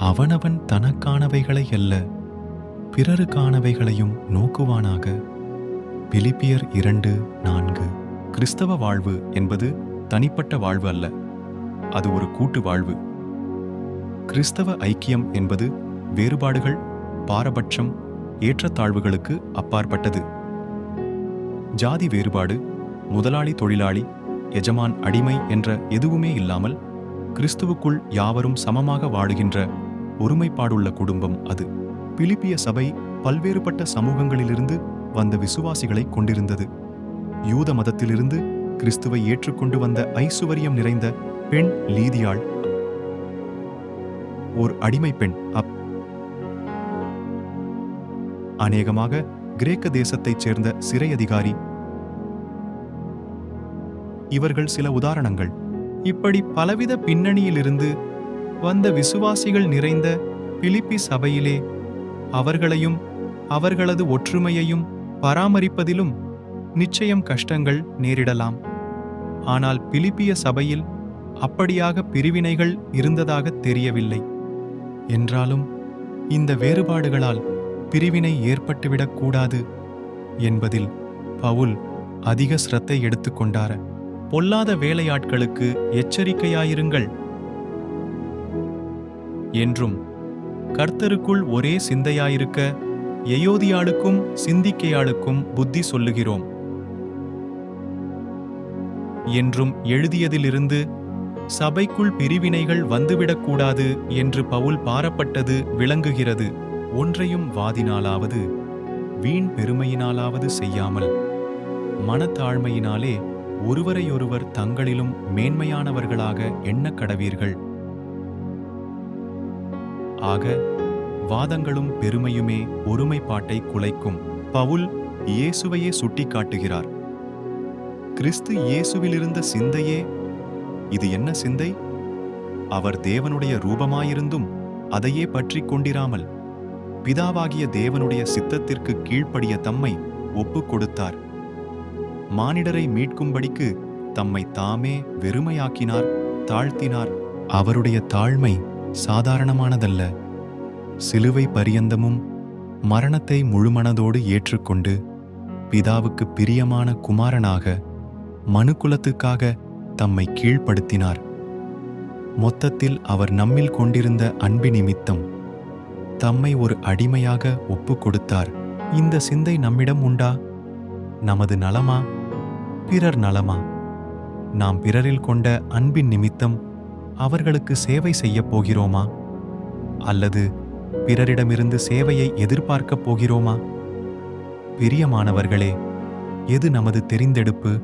அவனவன் தனக்கானவைகளை அல்ல பிறருக்கானவைகளையும் நோக்குவானாக. பிலிப்பியர் இரண்டு நான்கு. கிறிஸ்தவ வாழ்வு என்பது தனிப்பட்ட வாழ்வு அல்ல அது ஒரு கூட்டு வாழ்வு. கிறிஸ்தவ ஐக்கியம் என்பது வேறுபாடுகள் பாரபட்சம் ஏற்றத்தாழ்வுகளுக்கு அப்பாற்பட்டது. ஜாதி வேறுபாடு முதலாளி தொழிலாளி எஜமான் அடிமை என்ற எதுவுமே இல்லாமல் கிறிஸ்துவுக்குள் யாவரும் சமமாக வாழுகின்ற ஒருமைப்பாடுள்ள குடும்பம் அது. பிலிப்பிய சபை பல்வேறுபட்ட சமூகங்களிலிருந்து வந்த விசுவாசிகளை கொண்டிருந்தது. யூத மதத்திலிருந்து கிறிஸ்துவை ஏற்றுக்கொண்டு வந்த ஐசுவரியம் நிறைந்த பெண் லீதியாள். ஓர் அடிமை பெண் அப். அநேகமாக கிரேக்க தேசத்தைச் சேர்ந்த சிறை அதிகாரி இவர்கள் சில உதாரணங்கள். இப்படி பலவித பின்னணியிலிருந்து வந்த விசுவாசிகள் நிறைந்த பிலிப்பி சபையிலே அவர்களையும் அவர்களது ஒற்றுமையையும் பராமரிப்பதிலும் நிச்சயம் கஷ்டங்கள் நேரிடலாம். ஆனால் பிலிப்பிய சபையில் அப்படியாக பிரிவினைகள் இருந்ததாக தெரியவில்லை. என்றாலும் இந்த வேறுபாடுகளால் பிரிவினை ஏற்பட்டுவிடக்கூடாது என்பதில் பவுல் அதிக சிரத்தை எடுத்துக்கொண்டார. பொல்லாத வேலையாட்களுக்கு எச்சரிக்கையாயிருங்கள். என்றும் கர்த்தருக்குள் ஒரே சிந்தையாயிருக்க எயோதியாளுக்கும் சிந்திக்கையாளுக்கும் புத்தி சொல்லுகிறோம். என்றும் எழுதியதிலிருந்து சபைக்குள் பிரிவினைகள் வந்துவிடக்கூடாது என்று பவுல் பாரப்பட்டது விளங்குகிறது. ஒன்றையும் வாதினாலாவது வீண் பெருமையினாலாவது செய்யாமல் மனத்தாழ்மையினாலே ஒருவரையொருவர் தங்களிலும் மேன்மையானவர்களாக எண்ணக் கடவீர்கள். ஆக வாதங்களும் பெருமையுமே ஒருமைப்பாட்டை குலைக்கும். பவுல் இயேசுவையே சுட்டிக்காட்டுகிறார். கிறிஸ்து இயேசுவிலிருந்த சிந்தையே இது என்ன சிந்தை? அவர் தேவனுடைய ரூபமாயிருந்தும் அதையே பற்றி கொண்டிராமல் பிதாவாகிய தேவனுடைய சித்தத்திற்கு கீழ்ப்படிய தம்மை ஒப்புக் கொடுத்தார். மானிடரை மீட்கும்படிக்கு தம்மை தாமே வெறுமையாக்கினார் தாழ்த்தினார். அவருடைய தாழ்மை சாதாரணமானதல்ல. சிலுவை பரியந்தமும் மரணத்தை முழுமனதோடு ஏற்றுக்கொண்டு பிதாவுக்கு பிரியமான குமாரனாக மனுக்குலத்துக்காக தம்மை கீழ்ப்படுத்தினார். மொத்தத்தில் அவர் நம்மில் கொண்டிருந்த அன்பு நிமித்தம் தம்மை ஒரு அடிமையாக ஒப்புக் கொடுத்தார். இந்த சிந்தை நம்மிடம் உண்டா? நமது நலமா? பிறர் நலமா? நாம் பிறரில் கொண்ட அன்பின் நிமித்தம் அவர்களுக்கு சேவை செய்யப் போகிறோமா? அல்லது பிறரிடமிருந்து சேவையை எதிர்பார்க்கப் போகிறோமா? பிரியமானவர்களே எது நமது தெரிந்தெடுப்பு?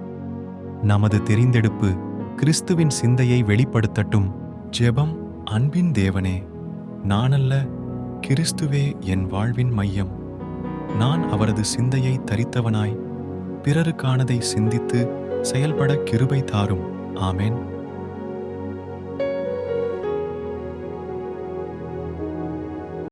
நமது தெரிந்தெடுப்பு கிறிஸ்துவின் சிந்தையை வெளிப்படுத்தட்டும். ஜெபம் அன்பின் தேவனே நானல்ல கிறிஸ்துவே என் வாழ்வின் மையம். நான் அவரது சிந்தையை தரித்தவனாய் பிறருக்கானதை சிந்தித்து செயல்பட கிருபை தாரும். ஆமேன்.